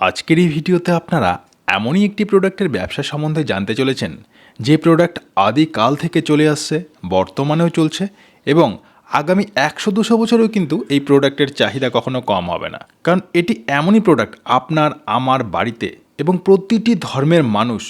আজকের এই ভিডিওতে আপনারা এমনই একটি প্রোডাক্টের ব্যবসা সম্বন্ধে জানতে চলেছেন, যে প্রোডাক্ট আদিকাল থেকে চলে আসছে, বর্তমানেও চলছে এবং আগামী একশো দুশো বছরেও কিন্তু এই প্রোডাক্টের চাহিদা কখনো কম হবে না। কারণ এটি এমনই প্রোডাক্ট আপনার, আমার বাড়িতে এবং প্রতিটি ধর্মের মানুষ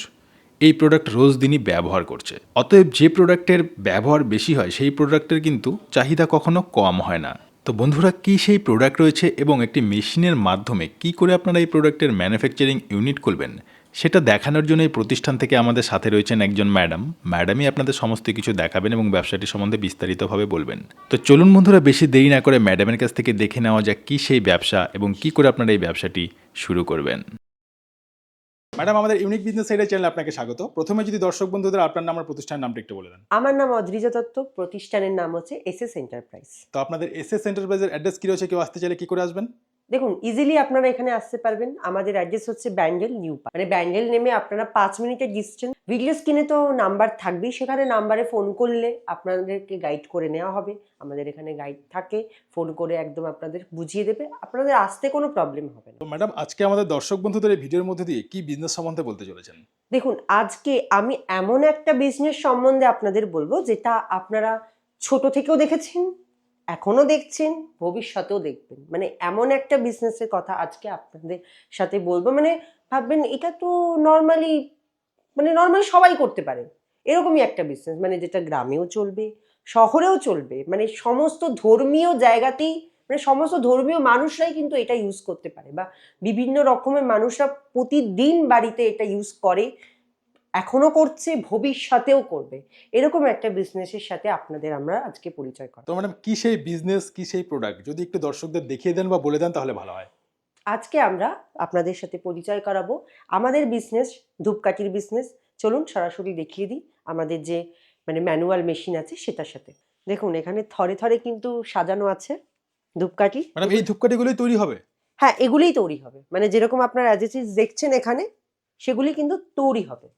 এই প্রোডাক্ট রোজ দিনই ব্যবহার করছে। অতএব যে প্রোডাক্টের ব্যবহার বেশি হয়, সেই প্রোডাক্টের কিন্তু চাহিদা কখনো কম হয় না। তো বন্ধুরা, কি সেই প্রোডাক্ট রয়েছে এবং একটি মেশিনের মাধ্যমে কি করে আপনারা এই প্রোডাক্টের ম্যানুফ্যাকচারিং ইউনিট করবেন সেটা দেখানোর জন্য এই প্রতিষ্ঠান থেকে আমাদের সাথে রয়েছেন একজন ম্যাডাম ম্যাডামই আপনাদের সমস্ত কিছু দেখাবেন এবং ব্যবসাটি সম্বন্ধে বিস্তারিতভাবে বলবেন। তো চলুন বন্ধুরা, বেশি দেরি না করে ম্যাডামের কাছ থেকে দেখে নেওয়া যাক কী সেই ব্যবসা এবং কি করে আপনারা এই ব্যবসাটি শুরু করবেন। ম্যাডাম আমাদের ইউনিক বিজনেস সাইডের চ্যানেলে আপনাকে স্বাগত। প্রথমে যদি দর্শক বন্ধুদের আপনার নাম আর প্রতিষ্ঠানের নামটা একটু বলে দেন। আমার নাম অদ্রিজা দত্ত প্রতিষ্ঠানের নাম হচ্ছে এসএস এস এন্টারপ্রাইজ। তো আপনাদের এসএস এস এন্টারপ্রাইজের অ্যাড্রেস কি রয়েছে? কেউ আসতে চাইলে কি করে আসবেন? দেখুন ইজিলি আপনারা এখানে আসতে পারবেন। আমাদের অ্যাড্রেস হচ্ছে ব্যান্ডেল নিউ পার্ক মানে ব্যান্ডেল নেমে আপনারা পাঁচ মিনিটের ডিস্টেন্স ভিডিও স্ক্রিনে তো নাম্বার থাকবেই। সেখানে নাম্বারে ফোন করলে আপনাদেরকে গাইড করে নেওয়া হবে। আমাদের এখানে গাইড থাকে। ফোন করে একদম আপনাদের বুঝিয়ে দেবে। আপনাদের আসতে কোনো প্রবলেম হবে না। ম্যাডাম আজকে আমাদের দর্শক বন্ধুদের এই ভিডিওর মধ্যে দিয়ে কি বিজনেস সম্বন্ধে বলতে চলেছেন? দেখুন আজকে আমি এমন একটা বিজনেস সম্বন্ধে আপনাদের বলব যেটা আপনারা ছোট থেকেও দেখেছেন এখনও দেখছেন, ভবিষ্যতেও দেখবেন। মানে এমন একটা বিজনেসের কথা আজকে আপনাদের সাথে বলব। মানে ভাববেন, এটা তো নর্মালি মানে নর্মালি সবাই করতে পারে। এরকমই একটা বিজনেস মানে যেটা গ্রামেও চলবে, শহরেও চলবে। মানে সমস্ত ধর্মীয় জায়গাতেই মানে সমস্ত ধর্মীয় মানুষরাই কিন্তু এটা ইউজ করতে পারে। বা বিভিন্ন রকমের মানুষরা প্রতিদিন বাড়িতে এটা ইউজ করে। এখনও করছে ভবিষ্যতেও করবে। এরকম একটা বিজনেসের সাথে আপনাদের আমরা আজকে পরিচয় করা তো ম্যাডাম কি সেই বিজনেস কি সেই প্রোডাক্ট যদি একটু দর্শকদের দেখিয়ে দেন বা বলে দেন তাহলে ভালো হয়। আজকে আমরা আপনাদের সাথে পরিচয় করাবো। আমাদের বিজনেস ধূপকাঠির বিজনেস চলুন সরাসরি দেখিয়ে দিই আমাদের যে মানে ম্যানুয়াল মেশিন আছে সেটার সাথে। দেখুন এখানে থরে থরে কিন্তু সাজানো আছে ধূপকাঠি। ম্যাডাম এই ধূপকাঠিগুলোই তৈরি হবে? হ্যাঁ এগুলিই তৈরি হবে। মানে যেরকম আপনার অ্যাজেসিস দেখছেন এখানে সেগুলি কিন্তু তৈরি হবে।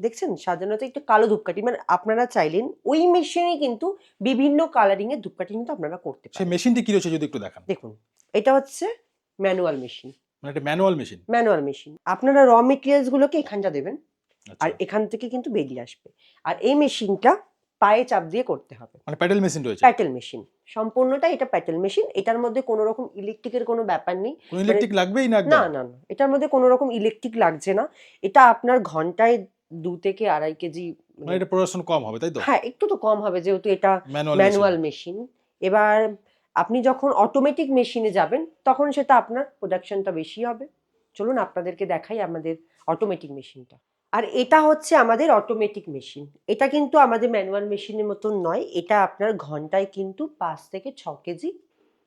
দেখছেন? সাজানোতে একটু কালো ধূপকাঠি। মানে আপনারা চাইলেন ওই মেশিনে কিন্তু বিভিন্ন কালারিং এর ধূপকাঠি কিন্তু আপনারা করতে সেই পারেন। মেশিনটি কি রয়েছে যদি একটু দেখান? দেখুন এটা হচ্ছে ম্যানুয়াল মেশিন মানে একটা ম্যানুয়াল মেশিন ম্যানুয়াল মেশিন আপনারা র মেটেরিয়ালস গুলোকে এখানটা দেবেন আচ্ছা। আর এখান থেকে কিন্তু বেরিয়ে আসবে। আর এই মেশিনটা পায়ে চাপ দিয়ে করতে হবে। মানে প্যাডেল মেশিন রয়েছে? প্যাটেল মেশিন সম্পূর্ণটা এটা প্যাটেল মেশিন এটার মধ্যে কোনো রকম ইলেকট্রিকের কোনো ব্যাপার নেই। কোন ইলেকট্রিক লাগবেই না না না না। এটার মধ্যে কোনো রকম ইলেকট্রিক লাগছে না। এটা আপনার ঘন্টায় দু থেকে আড়াই কেজি মানে এটা প্রোডাকশন কম হবে তাই তো? হ্যাঁ একটু তো কম হবে যেহেতু এটা ম্যানুয়াল ম্যানুয়াল মেশিন এবার আপনি যখন অটোমেটিক মেশিনে যাবেন তখন সেটা আপনার প্রোডাকশনটা বেশি হবে। চলুন আপনাদেরকে দেখাই আমাদের অটোমেটিক মেশিনটা আর এটা হচ্ছে আমাদের অটোমেটিক মেশিন এটা কিন্তু আমাদের ম্যানুয়াল মেশিনের মতন নয় এটা আপনার ঘন্টায় কিন্তু পাঁচ থেকে ছ কেজি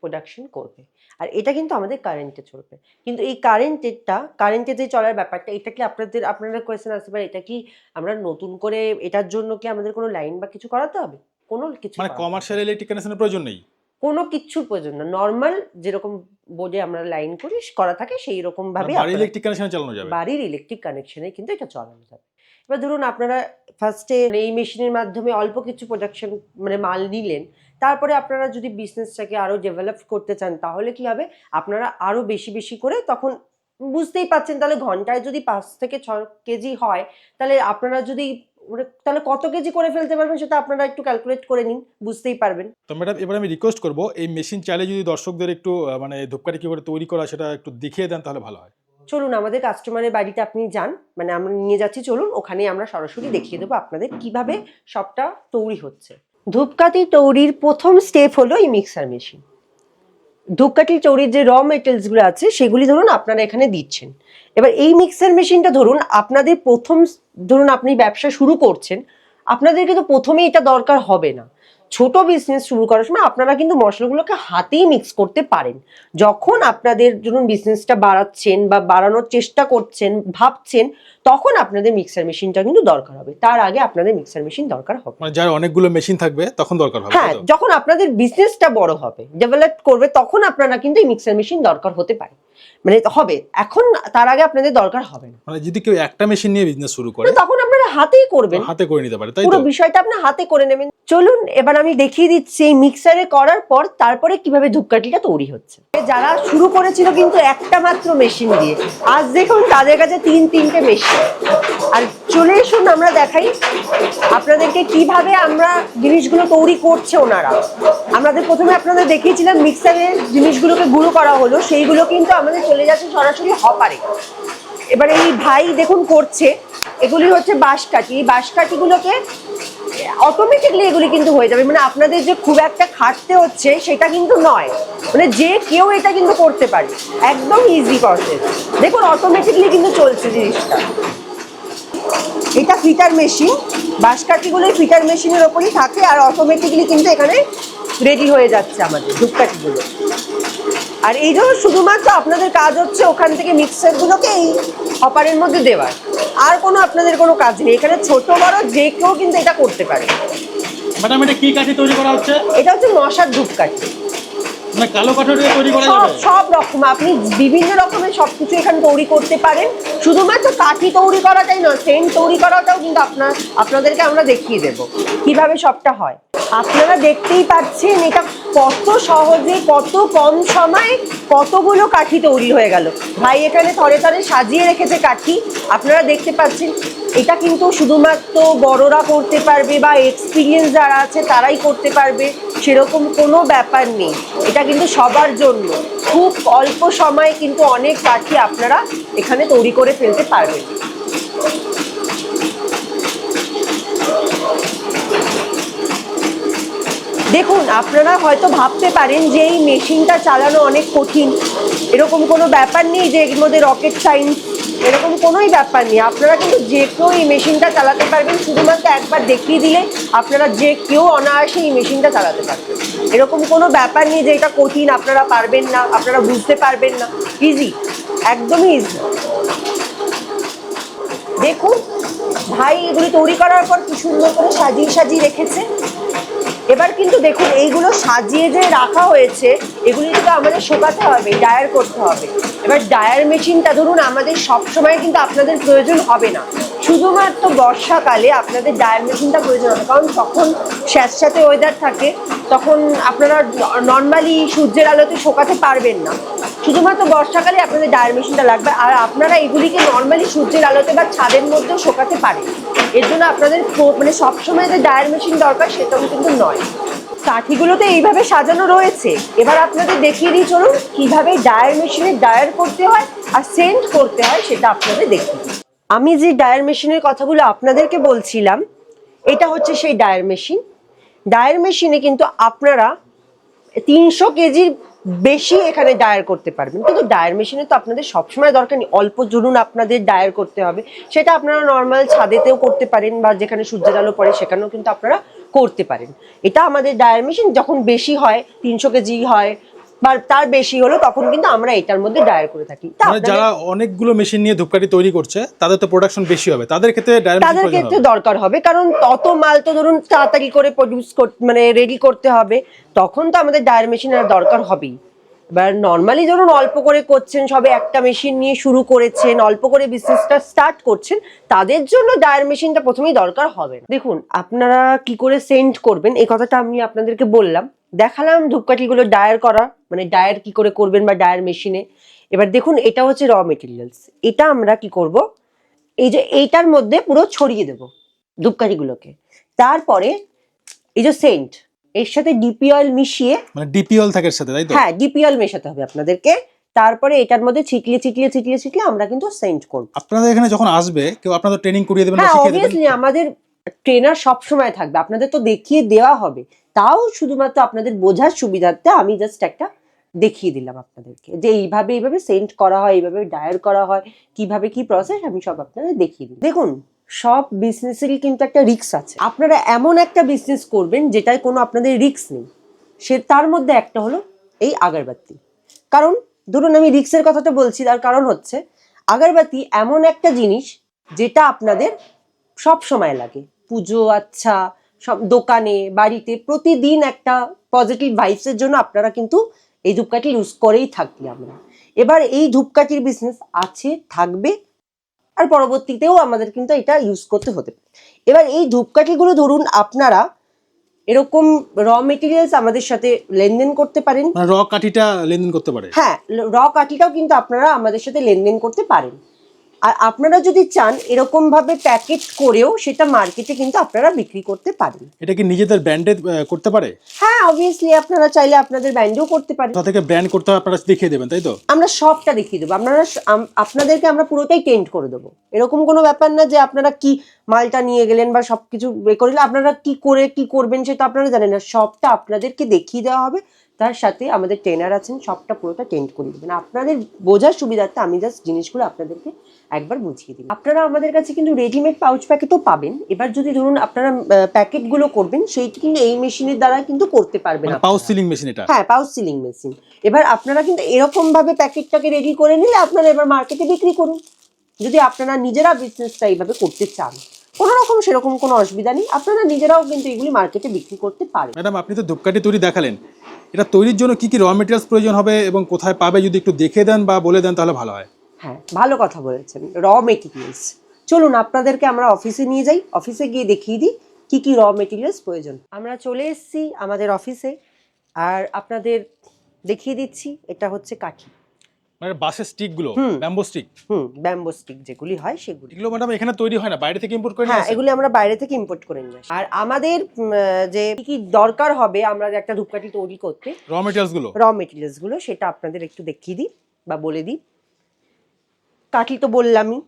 প্রোডাকশন করবে। আর এটা কিন্তু আমাদের কারেন্টে চলবে। কিন্তু এই কারেন্টেরটা কারেন্টে যে চলার ব্যাপারটা এটা কি আপনাদের আপনারা কোয়েশ্চেন আসতে পারে এটা কি আমরা নতুন করে এটার জন্য কি আমাদের কোনো লাইন বা কিছু করাতে হবে? কোনো কিছু মানে। কমার্শিয়াল ইলেকট্রিক কানেকশনের প্রয়োজন নেই? কোনো কিচ্ছুর প্রয়োজন না। নর্মাল যেরকম বোর্ডে আমরা লাইন করি করা থাকে সেই রকম ভাবে মানে বাড়ি আপনারা- ইলেকট্রিক কানেকশনে চালানো যাবে? বাড়ির ইলেকট্রিক কানেকশনে কিন্তু এটা চালানো যাবে। এবার ধরুন আপনারা ফার্স্টে এই মেশিনের মাধ্যমে অল্প কিছু প্রোডাকশন মানে মাল নিলেন তারপরে আপনারা যদি বিজনেসটাকে আরও ডেভেলপ করতে চান তাহলে কি হবে? আপনারা আরও বেশি বেশি করে তখন বুঝতেই পাচ্ছেন তাহলে ঘন্টায় যদি পাঁচ থেকে ছ কেজি হয় তাহলে আপনারা যদি মানে তাহলে কত কেজি করে ফেলতে পারবেন সেটা আপনারা একটু ক্যালকুলেট করে নিন বুঝতেই পারবেন। তো ম্যাডাম এবার আমি রিকোয়েস্ট করব এই মেশিন চাইলে যদি দর্শকদের একটু মানে ধূপকাঠি কি করে তৈরি করা সেটা একটু দেখিয়ে দেন তাহলে ভালো হয়। চলুন আমাদের কাস্টমারের বাড়িতে আপনি যান মানে আমরা নিয়ে যাচ্ছি চলুন ওখানে আমরা সরাসরি দেখিয়ে দেবো আপনাদের কীভাবে সবটা তৈরি হচ্ছে। ধূপকাঠি তৈরির প্রথম স্টেপ হলো এই মিক্সার মেশিন ধূপকাঠি তৈরির যে র মেটেরিয়ালসগুলো আছে, সেগুলি ধরুন আপনারা এখানে দিচ্ছেন। এবার এই মিক্সার মেশিনটা ধরুন, আপনাদের প্রথম, ধরুন আপনি ব্যবসা শুরু করছেন, আপনাদেরকে তো প্রথমেই এটা দরকার হবে না। ছোট বিজনেস শুরু করার সময় আপনারা কিন্তু মশলাগুলোকে হাতেই মিক্স করতে পারেন। যখন আপনাদের ধরুন বিজনেসটা বাড়াচ্ছেন বা বাড়ানোর চেষ্টা করছেন ভাবছেন তখন আপনাদের মিক্সার মেশিনটা কিন্তু দরকার হবে। তার আগে আপনাদের মিক্সার মেশিন দরকার হবে। মানে যার অনেকগুলো মেশিন থাকবে তখন দরকার হবে হ্যাঁ যখন আপনাদের বিজনেসটা বড় হবে ডেভেলপ করবে তখন আপনারা কিন্তু এই মিক্সার মেশিন দরকার হতে পারে। মানে হবে। এখন তার আগে আপনাদের দরকার হবে না। মানে যদি কেউ একটা মেশিন নিয়ে বিজনেস শুরু করে তখন আপনারা হাতেই করবেন। হাতে করে নিতে পারে তাই পুরো বিষয়টা আপনি হাতে করে নেবেন। চলুন এবার আমি দেখিয়ে দিচ্ছি এই মিক্সারে করার পর তারপরে কীভাবে ধূপকাঠিটা তৈরি হচ্ছে। যারা শুরু করেছিল কিন্তু একটা মাত্র মেশিন দিয়ে আজ দেখুন তাদের কাছে তিন তিনটে মেশিন আর চলে এসুন, আমরা দেখাই আপনাদেরকে কীভাবে আমরা জিনিসগুলো তৈরি করছে ওনারা। আমাদের প্রথমে আপনাদের দেখিয়েছিলাম মিক্সারে জিনিসগুলোকে গুঁড়ো করা হলো, সেইগুলো কিন্তু আমাদের চলে যাচ্ছে সরাসরি হপারে। এবার এই ভাই দেখুন করছে, এগুলি হচ্ছে বাঁশকাঠি। এই বাঁশকাঠিগুলোকে অটোমেটিকলি এগুলি কিন্তু হয়ে যাবে। মানে আপনাদের যে খুব একটা খাটতে হচ্ছে সেটা কিন্তু নয়। মানে যে কেউ এটা কিন্তু করতে পারে। একদম ইজি প্রসেস দেখুন অটোমেটিকলি কিন্তু চলছে জিনিসটা। এটা ফিটার মেশিন বাঁশকাঠিগুলো ফিটার মেশিনের ওপরই থাকে আর অটোমেটিকলি কিন্তু এখানে রেডি হয়ে যাচ্ছে আমাদের ধূপকাঠিগুলো। আর এই জন্য শুধুমাত্র আপনাদের কাজ হচ্ছে ওখান থেকে মিক্সারগুলোকে এই হপারের মধ্যে দেওয়ার। আর কোনো আপনাদের কোনো কাজ নেই। এখানে ছোট বড় যে কেউ কিন্তু এটা করতে পারে। ম্যাডাম এটা কি কাঠি তৈরি করা হচ্ছে? এটা হচ্ছে মশার ধূপকাঠি। মানে কালো কাঠি তৈরি করা যাবে? সব রকম আপনি বিভিন্ন রকমের সব কিছু এখানে তৈরি করতে পারেন। শুধুমাত্র কাঠি তৈরি করাটাই নয় সেন্ট তৈরি করাটাও কিন্তু আপনার আপনাদেরকে আমরা দেখিয়ে দেব কীভাবে সবটা হয়। আপনারা দেখতেই পাচ্ছেন এটা কত সহজে কত কম সময়ে কতগুলো কাঠি তৈরি হয়ে গেল। ভাই এখানে থরে থরে সাজিয়ে রেখেছে কাঠি। আপনারা দেখতে পাচ্ছেন এটা কিন্তু শুধুমাত্র বড়রা করতে পারবে বা এক্সপিরিয়েন্স যারা আছে তারাই করতে পারবে। সেরকম কোনো ব্যাপার নেই। এটা কিন্তু সবার জন্য। খুব অল্প সময়ে কিন্তু অনেক কাঠি আপনারা এখানে তৈরি করে ফেলতে পারবেন। দেখুন, আপনারা হয়তো ভাবতে পারেন যে এই মেশিনটা চালানো অনেক কঠিন। এরকম কোনো ব্যাপার নেই যে এর মধ্যে রকেট সায়েন্স এরকম কোনোই ব্যাপার নেই। আপনারা কিন্তু যে কেউ এই মেশিনটা চালাতে পারবেন, শুধুমাত্র একবার দেখিয়ে দিলে আপনারা যে কেউ অনায়াসে এই মেশিনটা চালাতে পারবেন। এরকম কোনো ব্যাপার নেই যে এটা কঠিন, আপনারা পারবেন না, আপনারা বুঝতে পারবেন না। ইজি একদমই ইজি দেখুন, ভাই এগুলি তৈরি করার পর কি সুন্দর করে সাজিয়ে সাজিয়ে রেখেছে। এবার কিন্তু দেখুন, এইগুলো সাজিয়ে যে রাখা হয়েছে, এগুলি কিন্তু আমাদের শোকাতে হবে, ডায়ার করতে হবে। এবার ডায়ার মেশিনটা ধরুন, আমাদের সবসময় কিন্তু আপনাদের প্রয়োজন হবে না। শুধুমাত্র বর্ষাকালে আপনাদের ডায়ার মেশিনটা প্রয়োজন হবে, কারণ তখন স্যাঁতস্যাঁতে ওয়েদার থাকে, তখন আপনারা নর্মালি সূর্যের আলোতে শোকাতে পারবেন না। শুধুমাত্র বর্ষাকালে আপনাদের ডায়ার মেশিনটা লাগবে, আর আপনারা এগুলিকে নর্মালি সূর্যের আলোতে বা ছাদের মধ্যেও শোকাতে পারেন। এর জন্য আপনাদের মানে সবসময় যে ডায়ার মেশিন দরকার সেটাও কিন্তু নয়। কাঠিগুলোতে এইভাবে সাজানো রয়েছে। এবার আপনাদের দেখিয়ে দিই, চলুন কীভাবে ডায়ার মেশিনে ডায়ার করতে হয় আর সেন্ড করতে হয় সেটা আপনাদের দিই। আমি যে ডায়ার মেশিনের কথাগুলো আপনাদেরকে বলছিলাম, এটা হচ্ছে সেই ডায়ার মেশিন। ডায়ার মেশিনে কিন্তু আপনারা তিনশো কেজির বেশি এখানে ডায়ার করতে পারবেন। কিন্তু ডায়ার মেশিনে তো আপনাদের সবসময় দরকার নেই। অল্প জুনুন আপনাদের ডায়ার করতে হবে। সেটা আপনারা নর্মাল ছাদেতেও করতে পারেন বা যেখানে সূর্যের আলো পড়ে সেখানেও কিন্তু আপনারা করতে পারেন। এটা আমাদের ডায়ার মেশিন। যখন বেশি হয়, তিনশো কেজি হয় বা তার বেশি হলো তখন কিন্তু আমরা এটার মধ্যে ডায়ার করে থাকি। মানে যারা অনেকগুলো মেশিন নিয়ে ধূপকাঠি তৈরি করছে তাদের তো প্রোডাকশন বেশি হবে। তাদের ক্ষেত্রে তাদের ক্ষেত্রে দরকার হবে কারণ তত মাল তো ধরুন তাড়াতাড়ি করে প্রডিউস মানে রেডি করতে হবে তখন তো আমাদের ডায়ার মেশিনের দরকার হবেই। এবার নর্মালি ধরুন অল্প করে করছেন সবে একটা মেশিন নিয়ে শুরু করেছেন অল্প করে বিজনেসটা স্টার্ট করছেন তাদের জন্য ডায়ার মেশিনটা প্রথমেই দরকার হবে দেখুন আপনারা কি করে সেন্ড করবেন এই কথাটা আমি আপনাদেরকে বললাম। দেখালাম ধূপকাঠিগুলো ডায়ার করা মানে ডায়ার কি করে করবেন বা ডায়ার মেশিনে। এবার দেখুন এটা হচ্ছে র মেটেরিয়ালস এটা আমরা কি করব? এই যে এইটার মধ্যে পুরো ছড়িয়ে দেব ধূপকাঠিগুলোকে। তারপরে এই যে সেন্ট এর সাথে ডিপি অয়েল মিশিয়ে মানে ডিপিএল থাকে এর সাথে তাই তো? হ্যাঁ ডিপি অয়েল মেশাতে হবে আপনাদেরকে। তারপরে এটার মধ্যে ছিটলিয়ে ছিটলিয়ে ছিটলিয়ে ছিটলিয়ে আমরা কিন্তু সেন্ট করব। আপনাদের এখানে যখন আসবে কেউ আপনাদের ট্রেনিং করিয়ে দেবেন হ্যাঁ শিখিয়ে দেবেন অবভিয়াসলি আমাদের ট্রেনার সব সময় থাকবে। আপনাদের তো দেখিয়ে দেওয়া হবে। তাও শুধুমাত্র আপনাদের বোঝার সুবিধার্থে আমি জাস্ট একটা দেখিয়ে দিলাম আপনাদেরকে। যে এইভাবে এইভাবে সেন্ট করা হয়, এইভাবে ডায়ার করা হয়, কীভাবে কি প্রসেস আমি সব আপনাদের দেখিয়ে দিই দেখুন, সব বিজনেসেরই কিন্তু একটা রিস্ক আছে। আপনারা এমন একটা বিজনেস করবেন যেটায় কোনো আপনাদের রিক্স নেই। সে তার মধ্যে একটা হলো এই আগরবাতি। কারণ, ধরুন আমি রিক্সের কথাটা বলছি, তার কারণ হচ্ছে, আগরবাতি এমন একটা জিনিস যেটা আপনাদের সব সময় লাগে। পুজো আচ্ছা সব দোকানে বাড়িতে প্রতিদিন একটা পজিটিভ ভাইবসের জন্য আপনারা কিন্তু এই ধূপকাঠি ইউজ করেই থাকি আমরা। এবার এই ধূপকাঠির বিজনেস আছে থাকবে আর পরবর্তীতেও আমাদের কিন্তু এটা ইউজ করতে হতে এবার এই ধূপকাঠিগুলো ধরুন আপনারা এরকম র মেটেরিয়ালস আমাদের সাথে লেনদেন করতে পারেন। মানে র কাঠিটা লেনদেন করতে পারে? হ্যাঁ র কাঠিটাও কিন্তু আপনারা আমাদের সাথে লেনদেন করতে পারেন। আর আপনারা যদি চান এরকম ভাবে প্যাকেট করেও সেটা মার্কেটে কিন্তু আপনারা বিক্রি করতে পারেন। এটা কি নিজেদের ব্র্যান্ডে করতে পারে? হ্যাঁ অবভিয়াসলি আপনারা চাইলে আপনাদের ব্যান্ডেও করতে পারেন। কোথা থেকে ব্র্যান্ড করতে আপনারা দেখিয়ে দেবেন তাই তো? আমরা সবটা দেখিয়ে দেবো। আপনারা আপনাদেরকে আমরা পুরোটাই টেন্ট করে দেবো। এরকম কোনো ব্যাপার না যে আপনারা কি মালটা নিয়ে গেলেন বা সবকিছু এ করলেন আপনারা কি করে কি করবেন সেটা আপনারা জানেন না। সবটা আপনাদেরকে দেখিয়ে দেওয়া হবে। তার সাথে আমাদের ট্রেনার আছেন সবটা পুরোটা টেন্ট করে দেবেন। আপনাদের বোঝার সুবিধার্থে আমি জাস্ট জিনিসগুলো আপনাদেরকে একবার বুঝিয়ে দিই আপনারা আমাদের কাছে কিন্তু রেডিমেড পাউচ প্যাকেটও পাবেন। এবার যদি ধরুন আপনারা প্যাকেটগুলো করবেন সেইটি কিন্তু এই মেশিনের দ্বারা কিন্তু করতে পারবেন। পাউচ সিলিং মেশিন এটা? হ্যাঁ পাউচ সিলিং মেশিন এবার আপনারা কিন্তু এরকম ভাবে প্যাকেটটাকে রেডি করে নিলে আপনারা এবার মার্কেটে বিক্রি করুন। যদি আপনারা নিজেরা বিজনেসটা এইভাবে করতে চান কোনো রকম সেরকম কোনো অসুবিধা নেই। আপনারা নিজেরাও কিন্তু এগুলি মার্কেটে বিক্রি করতে পারেন ম্যাডাম আপনি তো ধূপকাঠি তৈরি দেখালেন। এটা তৈরির জন্য কি কি র মেটেরিয়ালস প্রয়োজন হবে এবং কোথায় পাবে যদি একটু দেখে দেন বা বলে দেন তাহলে ভালো হয়। হ্যাঁ ভালো কথা বলেছেন। র মেটেরিয়ালস চলুন আপনাদেরকে আমরা অফিসে নিয়ে যাই। অফিসে গিয়ে দেখিয়ে দিই কি কি র মেটেরিয়ালস প্রয়োজন। আমরা চলে এসেছি আমাদের অফিসে আর আপনাদের দেখিয়ে দিচ্ছি এটা হচ্ছে কাঠি। মানে বাসের স্টিকগুলো। ব্যাম্বো স্টিক হুম ব্যাম্বো স্টিক যেগুলি হয় সেগুলি। এগুলো ম্যাডাম এখানে তৈরি হয় না বাইরে থেকে ইম্পোর্ট করে হ্যাঁ? এগুলি আমরা বাইরে থেকে ইম্পোর্ট করে নিয়ে আর আমাদের যে কি দরকার হবে আমরা একটা ধূপকাঠি তৈরি করতে র মেটেরিয়ালসগুলো র মেটেরিয়ালসগুলো সেটা আপনাদের একটু দেখিয়ে দিই বা বলে দিই। কাঠি তো বললামই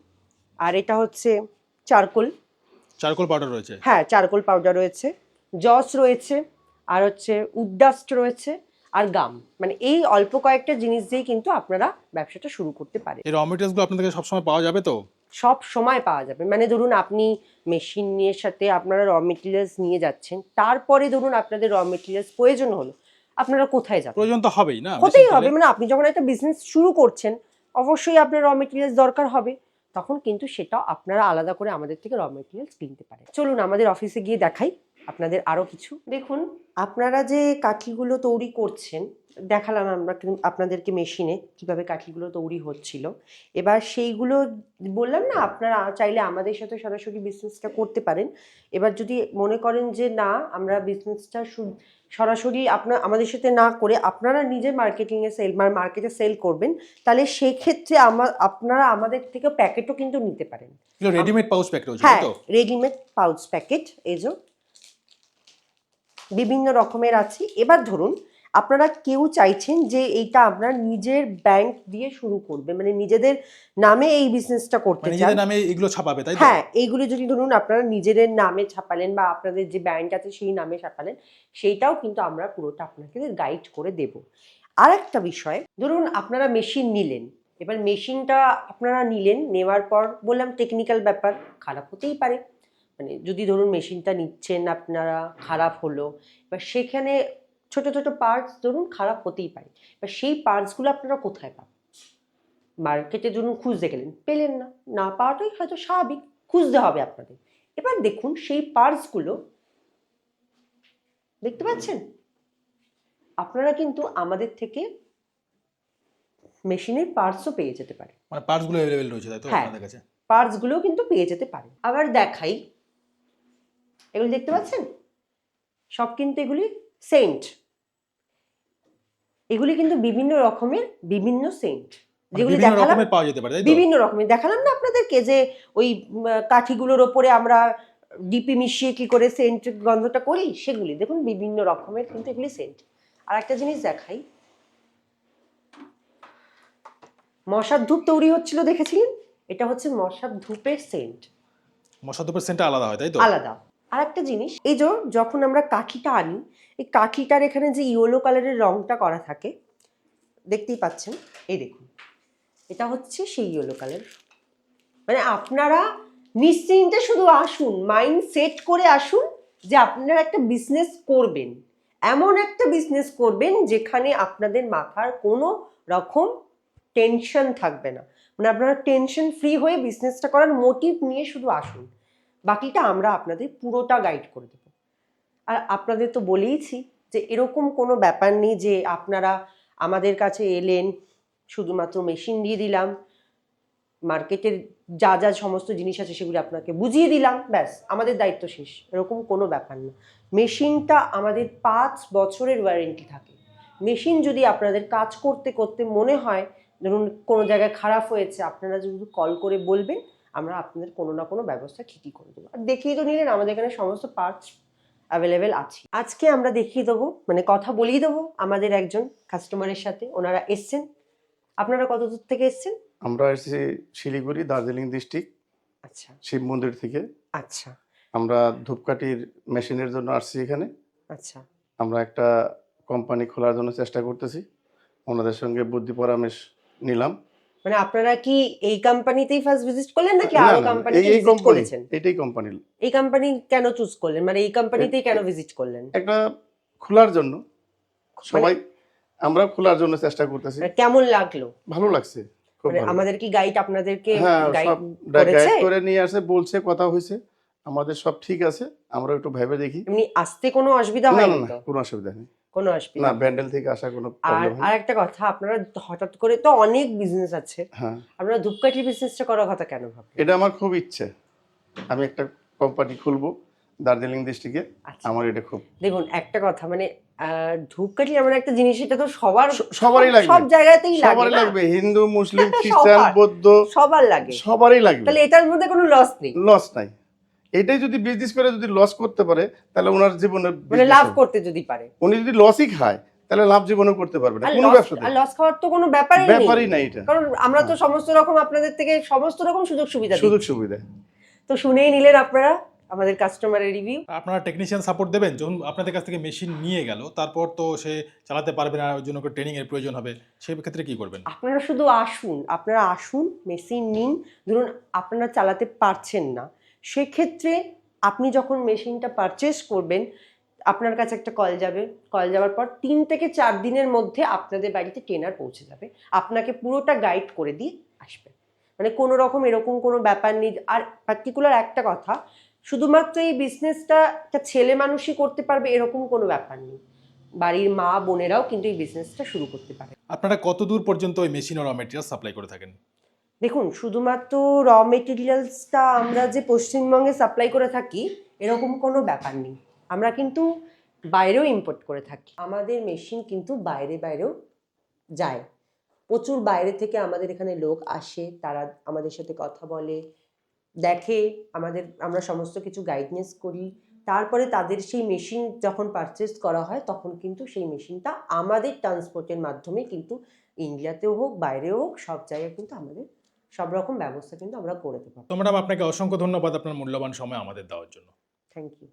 আর এটা হচ্ছে চারকোল। চারকোল পাউডার রয়েছে? হ্যাঁ চারকোল পাউডার রয়েছে। জস রয়েছে আর হচ্ছে উডডাস্ট রয়েছে। আর গাম। মানে এই অল্প কয়েকটা জিনিস দিয়েই কিন্তু আপনারা ব্যবসাটা শুরু করতে পারেন। এই র গুলো আপনাদের কাছে সবসময় পাওয়া যাবে তো? সব সময় পাওয়া যাবে। মানে ধরুন আপনি মেশিন নিয়ে সাথে আপনারা র মেটেরিয়ালস নিয়ে যাচ্ছেন তারপরে ধরুন আপনাদের র মেটেরিয়ালস প্রয়োজন হলো আপনারা কোথায় যাবেন? প্রয়োজন তো হবেই না হতেই হবে। মানে আপনি যখন একটা বিজনেস শুরু করছেন অবশ্যই আপনার র মেটেরিয়ালস দরকার হবে। তখন কিন্তু সেটা আপনারা আলাদা করে আমাদের থেকে র মেটেরিয়ালস কিনতে পারেন। চলুন আমাদের অফিসে গিয়ে দেখাই। আপনাদের আরও কিছু? দেখুন আপনারা যে কাঠিগুলো তৈরি করছেন দেখালাম আমরা কিন্তু আপনাদেরকে মেশিনে কীভাবে কাঠিগুলো তৈরি হচ্ছিল। এবার সেইগুলো বললাম না আপনারা চাইলে আমাদের সাথে সরাসরি বিজনেসটা করতে পারেন। এবার যদি মনে করেন যে না আমরা বিজনেসটা সরাসরি আপনার আমাদের সাথে না করে আপনারা নিজে মার্কেটিংয়ে সেল মার্কেটে সেল করবেন তাহলে সেক্ষেত্রে আমার আপনারা আমাদের থেকে প্যাকেটও কিন্তু নিতে পারেন। রেডিমেড পাউচ প্যাকেট হ্যাঁ রেডিমেড পাউচ প্যাকেট এই যে। বিভিন্ন রকমের আছে। এবার ধরুন আপনারা কেউ চাইছেন যে এইটা আপনার নিজের ব্যাংক দিয়ে শুরু করবে মানে নিজেদের নামে এই বিজনেসটা করতে মানে চান। নামে এগুলো ছাপাবে তাই তো? হ্যাঁ এইগুলো যদি ধরুন আপনারা নিজেদের নামে ছাপালেন বা আপনাদের যে ব্যাংক আছে সেই নামে ছাপালেন সেইটাও কিন্তু আমরা পুরোটা আপনাকে গাইড করে দেব। আর একটা বিষয় ধরুন আপনারা মেশিন নিলেন এবার মেশিনটা আপনারা নিলেন নেওয়ার পর বললাম টেকনিক্যাল ব্যাপার খারাপ হতেই পারে। মানে যদি ধরুন মেশিনটা নিচ্ছেন আপনারা খারাপ হলো এবার সেখানে ছোট ছোট পার্টস ধরুন খারাপ হতেই পারে। এবার সেই পার্টসগুলো আপনারা কোথায় পাবেন? মার্কেটে ধরুন খুঁজতে গেলেন পেলেন না। না পাওয়াটাই হয়তো স্বাভাবিক খুঁজতে হবে আপনাদের। এবার দেখুন সেই পার্টসগুলো দেখতে পাচ্ছেন? আপনারা কিন্তু আমাদের থেকে মেশিনের পার্টসও পেয়ে যেতে পারে মানে পার্টস অ্যাভেলেবেল রয়েছে তাই তো হ্যাঁ। আপনাদের কাছে? পার্টসগুলোও কিন্তু পেয়ে যেতে পারে আবার দেখাই এগুলো দেখতে পাচ্ছেন? সব কিন্তু এগুলি সেন্ট। এগুলি কিন্তু বিভিন্ন রকমের বিভিন্ন সেন্ট। মানে যেগুলি দেখালাম পাওয়া যেতে পারে বিভিন্ন রকমের। দেখালাম না আপনাদেরকে যে ওই কাঠিগুলোর ওপরে আমরা ডিপি মিশিয়ে কি করে সেন্ট গন্ধটা করি? সেগুলি। দেখুন বিভিন্ন রকমের কিন্তু এগুলি সেন্ট। আর একটা জিনিস দেখাই। মশার ধূপ তৈরি হচ্ছিল দেখেছিলেন? এটা হচ্ছে মশার ধূপের সেন্ট। মশার ধূপের সেন্টটা আলাদা হয় তাই তো? আলাদা। আর একটা জিনিস, এই যে যখন আমরা কাঠিটা আনি, এই কাঠিটার এখানে যে ইয়েলো কালারের রংটা করা থাকে, দেখতেই পাচ্ছেন, এই দেখুন, এটা হচ্ছে সেই ইয়েলো কালার। মানে আপনারা নিশ্চিন্তে শুধু আসুন মাইন্ড সেট করে আসুন যে আপনারা একটা বিজনেস করবেন, এমন একটা বিজনেস করবেন যেখানে আপনাদের মাথার কোনো রকম টেনশন থাকবে না। মানে আপনারা টেনশন ফ্রি হয়ে বিজনেসটা করার মোটিভ নিয়ে শুধু আসুন। বাকিটা আমরা আপনাদের পুরোটা গাইড করে দেবো। আর আপনাদের তো বলেইছি যে এরকম কোনো ব্যাপার নেই যে আপনারা আমাদের কাছে এলেন, শুধুমাত্র মেশিন দিয়ে দিলাম মার্কেটের যা যা সমস্ত জিনিস আছে সেগুলি আপনাকে বুঝিয়ে দিলাম, ব্যাস, আমাদের দায়িত্ব শেষ, এরকম কোনো ব্যাপার না। মেশিনটা আমাদের পাঁচ বছরের ওয়ারেন্টি থাকে। মেশিন যদি আপনাদের কাজ করতে করতে মনে হয়, ধরুন কোনো জায়গায় খারাপ হয়েছে, আপনারা যদি কল করে বলবেন আমরা আপনাদের কোনো না কোনো ব্যবস্থা ঠিকই করে দেবো। আর দেখিয়ে তো নিলেন আমাদের এখানে সমস্ত পার্টস অ্যাভেলেবেল আছে। আজকে আমরা দেখিয়ে দেবো মানে কথা বলিয়ে দেবো আমাদের একজন কাস্টমারের সাথে ওনারা এসছেন। আপনারা কত দূর থেকে এসছেন? আমরা এসেছি শিলিগুড়ি দার্জিলিং ডিস্ট্রিক্ট আচ্ছা। শিব মন্দির থেকে। আচ্ছা। আমরা ধূপকাঠির মেশিনের জন্য আসছি এখানে। আচ্ছা। আমরা একটা কোম্পানি খোলার জন্য চেষ্টা করতেছি। ওনাদের সঙ্গে বুদ্ধি পরামর্শ নিলাম। মানে আপনারা কি এই কোম্পানিতেই ফার্স্ট ভিজিট করলেন নাকি আরও কোম্পানি এই- করেছেন? এটাই কোম্পানি এই কোম্পানি কেন চুজ করলেন? মানে এই কোম্পানিতেই কেন ভিজিট করলেন? একটা খোলার জন্য। সবাই আমরা খোলার জন্য চেষ্টা করতেছি। মানে কেমন লাগল? ভালো লাগছে মানে। আমাদের কি গাইড আপনাদেরকে হ্যাঁ গাইড গাইড করে নিয়ে আসে বলছে কথা হয়েছে। আমাদের সব ঠিক আছে আমরা একটু ভেবে দেখি। এমনি আসতে কোনো অসুবিধা হয় না কোনো অসুবিধা নেই। কোনো অসুবিধা না ব্যান্ডেল থেকে আসা কোনো আর একটা কথা আপনারা হঠাৎ করে তো অনেক বিজনেস আছে। হ্যাঁ। আপনারা ধূপকাঠি বিজনেসটা করার কথা কেন ভাবলেন? এটা আমার খুব ইচ্ছে। আমি একটা কোম্পানি খুলবো দার্জিলিং ডিস্ট্রিক্টে আচ্ছা। আমার এটা খুব দেখুন একটা কথা মানে ধূপকাঠি এমন একটা জিনিস এটা তো সবার সবারই লাগবে। সব জায়গাতেই লাগে সবারই লাগবে। হিন্দু মুসলিম খ্রিস্টান বৌদ্ধ সবার লাগে। সবারই লাগবে। তাহলে এটার মধ্যে কোনো লস নেই? লস নাই। এটাই যদি বিজনেস করে যদি লস করতে পারে তাহলে ওনার জীবনে মানে লাভ করতে যদি পারে। উনি যদি লসই খায় তাহলে লাভ জীবনেও করতে পারবে না। কোনো ব্যবসাতে আর লস খাওয়ার তো কোনো ব্যাপারই নেই। ব্যাপারই নাই এটা। কারণ আমরা তো সমস্ত রকম আপনাদের থেকে সমস্ত রকম সুযোগ সুবিধা সুযোগ সুবিধা। তো শুনেই নিলেন আপনারা আমাদের কাস্টমারের রিভিউ আপনারা টেকনিশিয়ান সাপোর্ট দেবেন? যখন আপনাদের কাছ থেকে মেশিন নিয়ে গেল তারপর তো সে চালাতে পারবে না ওই জন্য ট্রেনিং এর প্রয়োজন হবে। সেই ক্ষেত্রে কি করবেন? আপনারা শুধু আসুন আপনারা আসুন মেশিন নিন। ধরুন আপনারা চালাতে পারছেন না। সেক্ষেত্রে আপনি যখন মেশিনটা পারচেস করবেন, আপনার কাছে একটা কল যাবে। কল যাওয়ার পর তিন থেকে চার দিনের মধ্যে আপনাদের বাড়িতে ট্রেনার পৌঁছে যাবে। আপনাকে পুরোটা গাইড করে দিয়ে আসবে। মানে কোনো রকম এরকম কোনো ব্যাপার নেই। আর পার্টিকুলার একটা কথা, শুধুমাত্র এই বিজনেসটা একটা ছেলে মানুষই করতে পারবে এরকম কোনো ব্যাপার নেই। বাড়ির মা বোনেরাও কিন্তু এই বিজনেসটা শুরু করতে পারে। আপনারা কত দূর পর্যন্ত ওই মেশিন ও র মেটেরিয়াল সাপ্লাই করে থাকেন? দেখুন, শুধুমাত্র র মেটেরিয়ালসটা আমরা যে পশ্চিমবঙ্গে সাপ্লাই করে থাকি, এরকম কোনো ব্যাপার নেই। আমরা কিন্তু বাইরেও ইম্পোর্ট করে থাকি। আমাদের মেশিন কিন্তু বাইরে বাইরেও যায়। প্রচুর বাইরে থেকে আমাদের এখানে লোক আসে, তারা আমাদের সাথে কথা বলে, দেখে, আমাদের, আমরা সমস্ত কিছু গাইডনেস করি। তারপরে তাদের সেই মেশিন যখন পারচেস করা হয়, তখন কিন্তু সেই মেশিনটা আমাদের ট্রান্সপোর্টের মাধ্যমে কিন্তু ইন্ডিয়াতেও হোক, বাইরেও হোক, সব জায়গায় কিন্তু আমাদের সব রকম ব্যবস্থা কিন্তু আমরা করে দেবো তো ম্যাডাম আপনাকে অসংখ্য ধন্যবাদ আপনার মূল্যবান সময় আমাদের দেওয়ার জন্য। Thank you